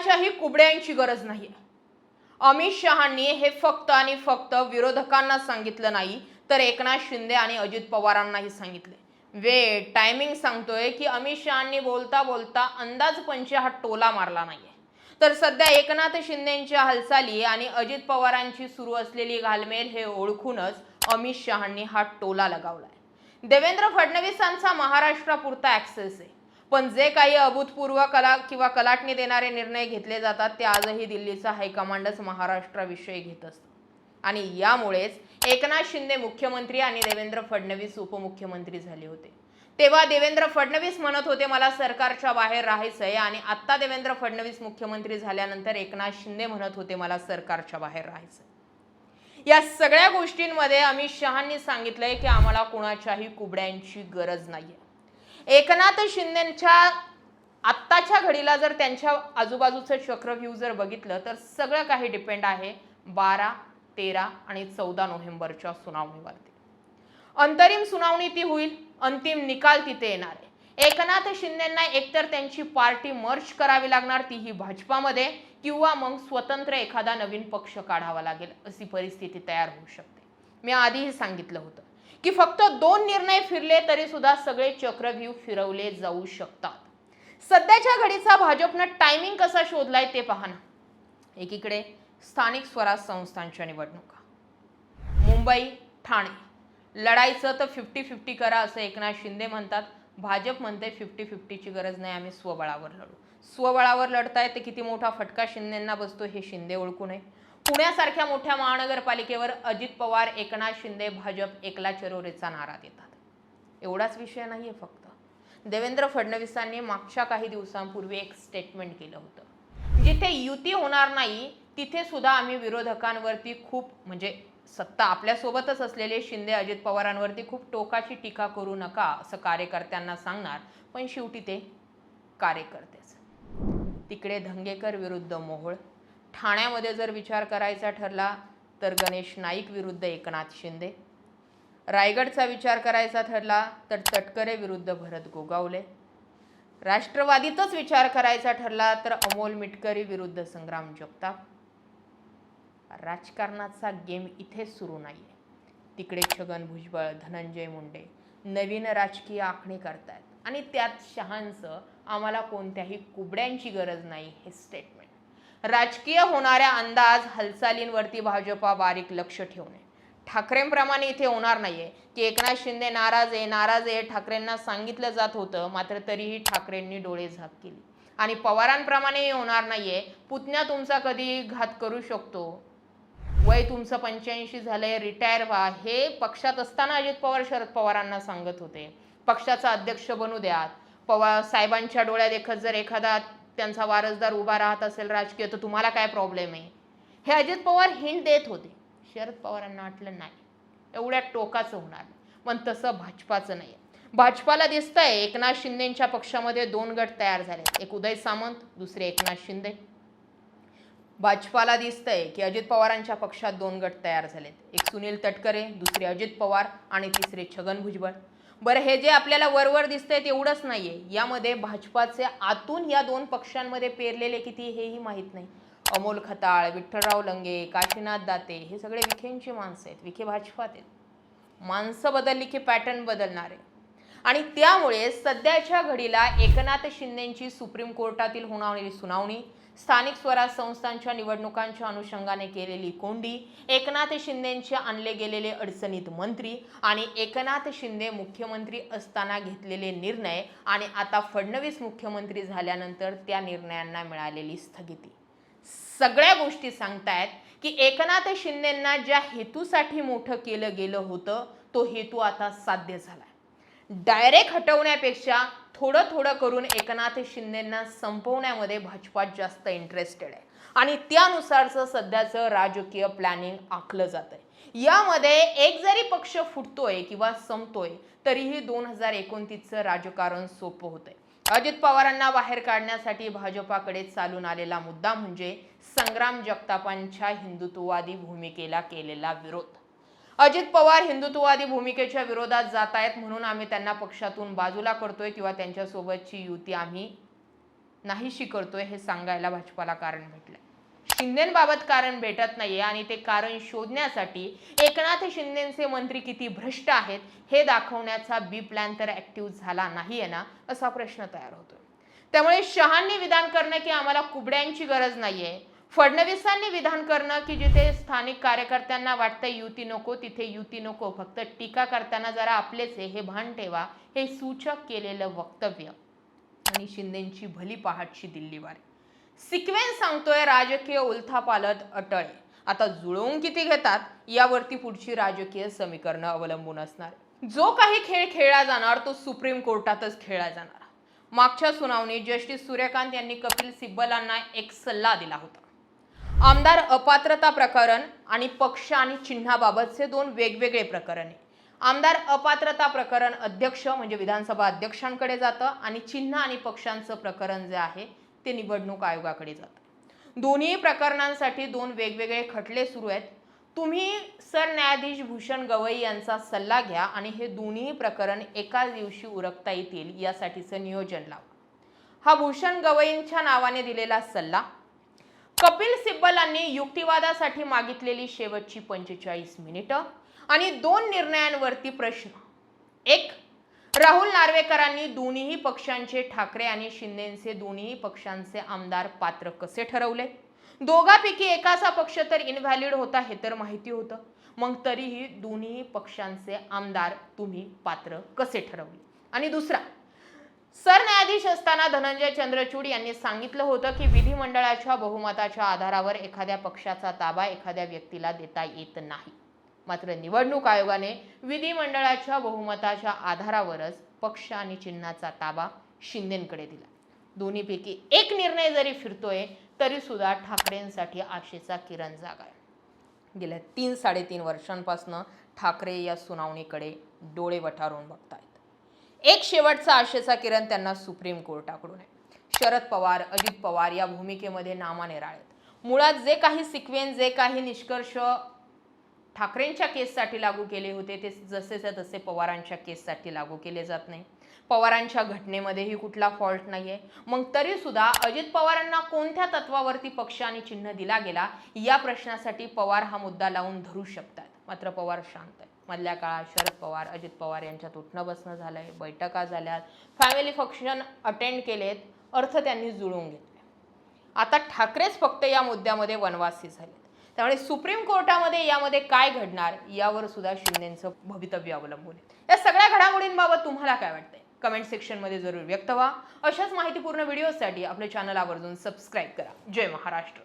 कोणाच्याही कुबड्यांची गरज नाही अमित शहांनी हे फक्त आणि फक्त विरोधकांना सांगितलं नाही तर एकनाथ शिंदे आणि अजित पवारांनाही सांगितले. वेळ टायमिंग सांगतोय की अमित शहांनी बोलता बोलता अंदाज पंचे हा टोला मारला नाहीये. तर सध्या एकनाथ शिंदेच्या हालचाली आणि अजित पवारांची सुरू असलेली घालमेल हे ओळखूनच अमित शहांनी हा टोला लगावलाय. देवेंद्र फडणवीसांचा महाराष्ट्रापुरता ऍक्सेस आहे. पण जे काही अभूतपूर्व कला किंवा कलाटणी देणारे निर्णय घेतले जातात ते आजही दिल्लीचा हायकमांडच महाराष्ट्राविषयी घेत असतं. आणि यामुळेच एकनाथ शिंदे मुख्यमंत्री आणि देवेंद्र फडणवीस उपमुख्यमंत्री झाले होते. तेव्हा देवेंद्र फडणवीस म्हणत होते मला सरकारच्या बाहेर राहायचं आहे आणि आत्ता देवेंद्र फडणवीस मुख्यमंत्री झाल्यानंतर एकनाथ शिंदे म्हणत होते मला सरकारच्या बाहेर राहायचं या सगळ्या गोष्टींमध्ये अमित शहांनी सांगितलंय की आम्हाला कुणाच्याही कुबड्यांची गरज नाहीये. एकनाथ शिंदेच्या आत्ताच्या घडीला जर त्यांच्या आजूबाजूचं चक्रव्यू जर बघितलं तर सगळं काही डिपेंड आहे बारा तेरा आणि चौदा नोव्हेंबरच्या सुनावणीवरती. अंतरिम सुनावणी ती होईल अंतिम निकाल तिथे येणार आहे. एकनाथ शिंदेना एकतर त्यांची पार्टी मर्ज करावी लागणार तीही भाजपामध्ये किंवा मग स्वतंत्र एखादा नवीन पक्ष काढावा लागेल अशी परिस्थिती तयार होऊ शकते. मी आधीही सांगितलं होतं. की फक्त दोन निर्णय फिरले तरी सुद्धा सगळे चक्रव्यूह फिरवले जाऊ शकतात. सध्याच्या घडीचा भाजपनं टायमिंग कसा शोधलाय ते पहा ना. एकीकडे स्थानिक स्वराज संस्थांच्या निवडणुका. मुंबई ठाणे. लढायचं तर फिफ्टी फिफ्टी करा असं एकनाथ शिंदे म्हणतात. भाजप म्हणते फिफ्टी फिफ्टीची गरज नाही आम्ही स्वबळावर लढू. स्वबळावर लढताय ते किती मोठा फटका शिंदेंना बसतो हे शिंदे ओळखू नये. पुण्यासारख्या मोठ्या महानगरपालिकेवर अजित पवार एकनाथ शिंदे भाजप एकला चरोरेचा नारा देतात. एवढाच विषय नाही आहे फक्त. देवेंद्र फडणवीसांनी मागच्या काही दिवसांपूर्वी एक स्टेटमेंट केलं होतं. जिथे युती होणार नाही तिथे सुद्धा आम्ही विरोधकांवरती खूप म्हणजे सत्ता आपल्यासोबतच असलेले शिंदे अजित पवारांवरती खूप टोकाची टीका करू नका असं कार्यकर्त्यांना सांगणार पण शेवटी ते कार्यकर्तेच. तिकडे धंगेकर विरुद्ध मोहोळ ठाण्यामध्ये जर विचार करायचा ठरला तर गणेश नाईक विरुद्ध एकनाथ शिंदे. रायगडचा विचार करायचा ठरला तर तटकरे विरुद्ध भरत गोगावले. राष्ट्रवादीतच विचार करायचा ठरला तर अमोल मिटकरी विरुद्ध संग्राम जगताप. राजकारणाचा गेम इथे सुरू नाही आहे तिकडे छगन भुजबळ धनंजय मुंडे नवीन राजकीय आखणी करतायत. आणि त्यात शहांचं आम्हाला कोणत्याही कुबड्यांची गरज नाही हे स्टेटमेंट राजकीय होणाऱ्या अंदाज हालचालींवरती भाजपा बारीक लक्ष ठेवणे ठाकरेंप्रमाणे इथे होणार नाहीये. की एकनाथ शिंदे नाराज आहे नाराज आहे ठाकरेंना सांगितलं जात होतं मात्र तरीही ठाकरेंनी डोळे झाक केली. आणि पवारांप्रमाणेही होणार नाहीये. पुतण्या तुमचा कधी घात करू शकतो? वय तुमचं पंच्याऐंशी झालंय रिटायर व्हा. हे पक्षात असताना अजित पवार शरद पवारांना सांगत होते. पक्षाचा अध्यक्ष बनू द्यात. पवार साहेबांच्या डोळ्यात देखत जर एखादा त्यांचा वारसदार उभा राहत असेल राजकीय तर तुम्हाला काय प्रॉब्लेम आहे? हे अजित पवार हिंट देत होते. शरद पवारांना वाटलं नाही. एवढ्या टोकाचं होणार. पण तसं भाजपाचं नाही भाजपाला दिसतंय एकनाथ शिंदेच्या पक्षामध्ये दोन गट तयार झाले एक उदय सामंत दुसरे एकनाथ शिंदे. भाजपाला दिसतंय की अजित पवारांच्या पक्षात दोन गट तयार झालेत. एक सुनील तटकरे दुसरे अजित पवार आणि तिसरे छगन भुजबळ. बरं हे जे आपल्याला वरवर दिसतंय तेवढंच नाही आहे यामध्ये भाजपाचे आतून या दोन पक्षांमध्ये पेरलेले किती हेही माहीत नाही. अमोल खताळ विठ्ठलराव लंगे काशीनाथ दाते हे सगळे विखेंची माणसं आहेत. विखे भाजपात आहेत. माणसं बदलली की पॅटर्न बदलणार. आहे आणि त्यामुळे सध्याच्या घडीला एकनाथ शिंदेंची सुप्रीम कोर्टातील होणारी सुनावणी स्थानिक स्वराज संस्थांच्या निवडणुकांच्या अनुषंगाने केलेली कोंडी एकनाथ शिंदेंचे आणले गेलेले अडचणीत मंत्री आणि एकनाथ शिंदे मुख्यमंत्री असताना घेतलेले निर्णय आणि आता फडणवीस मुख्यमंत्री झाल्यानंतर त्या निर्णयांना मिळालेली स्थगिती. सगळ्या गोष्टी सांगतायत की एकनाथ शिंदेंना ज्या हेतूसाठी मोठं केलं गेलं होतं तो हेतू आता साध्य झाला डायरेक्ट हटवण्यापेक्षा थोडं थोडं करून एकनाथ शिंदेंना संपवण्यामध्ये भाजपात जास्त इंटरेस्टेड आहे. आणि त्यानुसारचं सध्याचं राजकीय प्लॅनिंग आखलं जात आहे यामध्ये एक जरी पक्ष फुटतोय किंवा संपतोय तरीही दोन हजार एकोणतीसचं राजकारण सोपं होतंय. अजित पवारांना बाहेर काढण्यासाठी भाजपाकडे चालून आलेला मुद्दा म्हणजे संग्राम जगतापांच्या हिंदुत्ववादी भूमिकेला केलेला विरोध. अजित पवार हिंदुत्ववादी भूमिकेच्या विरोधात जात आहेत म्हणून आम्ही त्यांना पक्षातून बाजूला करतोय किंवा त्यांच्यासोबतची युती आम्ही नाहीशी करतोय हे सांगायला भाजपाला कारण भेटलंय. शिंदेबाबत कारण भेटत नाहीये आणि ते कारण शोधण्यासाठी एकनाथ शिंदेचे मंत्री किती भ्रष्ट आहेत हे दाखवण्याचा बी प्लॅन तर ऍक्टिव्ह झाला नाहीये ना असा प्रश्न तयार होतोय. त्यामुळे शहांनी विधान करणं की आम्हाला कुबड्यांची गरज नाहीये. फडणवीसांनी विधान करणं की जिथे स्थानिक कार्यकर्त्यांना वाटतं युती नको तिथे युती नको फक्त टीका करताना जरा आपलेच आहे हे भान ठेवा हे सूचक केलेलं वक्तव्य. आणि शिंदेची भली पहाटची दिल्लीवारी. सिक्वेन्स सांगतोय राजकीय उलथापालत अटळ. आता जुळवून किती घेतात यावरती पुढची राजकीय समीकरणं अवलंबून असणार. जो काही खेळ खेळला जाणार तो सुप्रीम कोर्टातच खेळला जाणार. मागच्या सुनावणीत जस्टिस सूर्यकांत यांनी कपिल सिब्बलांना एक सल्ला दिला होता. आमदार अपात्रता प्रकरण आणि पक्ष आणि चिन्हाबाबतचे दोन वेगवेगळे प्रकरण आहे. आमदार अपात्रता प्रकरण अध्यक्ष म्हणजे विधानसभा अध्यक्षांकडे जातं आणि चिन्ह आणि पक्षांचं प्रकरण जे आहे ते निवडणूक आयोगाकडे जातं. दोन्ही प्रकरणांसाठी दोन वेगवेगळे खटले सुरू आहेत. तुम्ही सरन्यायाधीश भूषण गवई यांचा सल्ला घ्या आणि हे दोन्ही प्रकरण एकाच दिवशी उरकता येतील यासाठीचं नियोजन लावा. हा भूषण गवईंच्या नावाने दिलेला सल्ला कपिल सिब्बलांनी युक्तिवादासाठी मागितलेली शेवटची पंचेचाळीस मिनिटं आणि दोन निर्णयांवरती प्रश्न. एक राहुल नार्वेकरांनी दोन्ही पक्षांचे ठाकरे आणि शिंदेचे दोन्ही पक्षांचे आमदार पात्र कसे ठरवले? दोघापैकी एकाचा पक्ष तर इनव्हॅलिड होता हे तर माहिती होतं. मग तरीही दोन्ही पक्षांचे आमदार तुम्ही पात्र कसे ठरवले? आणि दुसरा सरन्यायाधीश असताना धनंजय चंद्रचूड यांनी सांगितलं होतं की विधिमंडळाच्या बहुमताच्या आधारावर एखाद्या पक्षाचा ताबा एखाद्या व्यक्तीला देता येत नाही. मात्र निवडणूक आयोगाने विधिमंडळाच्या बहुमताच्या आधारावरच पक्ष आणि चिन्हाचा ताबा शिंदेकडे दिला. दोन्हीपैकी एक निर्णय जरी फिरतोय तरी सुद्धा ठाकरेंसाठी आशेचा किरण जागा आहे. गेल्या तीन साडेतीन वर्षांपासून ठाकरे या सुनावणीकडे डोळे वठारून बघतायत. एक शेवटचा आशेचा किरण त्यांना सुप्रीम कोर्टाकडून आहे. शरद पवार अजित पवार या भूमिकेमध्ये नामानेराळ आहेत मुळात जे काही सिक्वेन्स जे काही निष्कर्ष ठाकरेंच्या केससाठी लागू केले होते ते जसेच्या तसे पवारांच्या केससाठी लागू केले जात नाही. पवारांच्या घटनेमध्येही कुठला फॉल्ट नाही आहे मग तरीसुद्धा अजित पवारांना कोणत्या तत्वावरती पक्ष आणि चिन्ह दिला गेला या प्रश्नासाठी पवार हा मुद्दा लावून धरू शकतात. मात्र पवार शांत आहे मधल्या काळात शरद पवार अजित पवार यांच्यात उठणं बसणं झालंय बैठका झाल्यात. फॅमिली फंक्शन अटेंड केलेत अर्थ त्यांनी जुळवून घेतले. आता ठाकरेच फक्त या मुद्द्यामध्ये वनवासी झालेत. त्यामुळे सुप्रीम कोर्टामध्ये यामध्ये काय घडणार यावर सुद्धा शिंदेचं भवितव्य अवलंबून आहे. या सगळ्या घडामोडींबाबत तुम्हाला काय वाटतंय? कमेंट सेक्शनमध्ये जरूर व्यक्त व्हा. अशाच माहितीपूर्ण व्हिडिओसाठी आपल्या चॅनल आवर्जून सबस्क्राईब करा. जय महाराष्ट्र.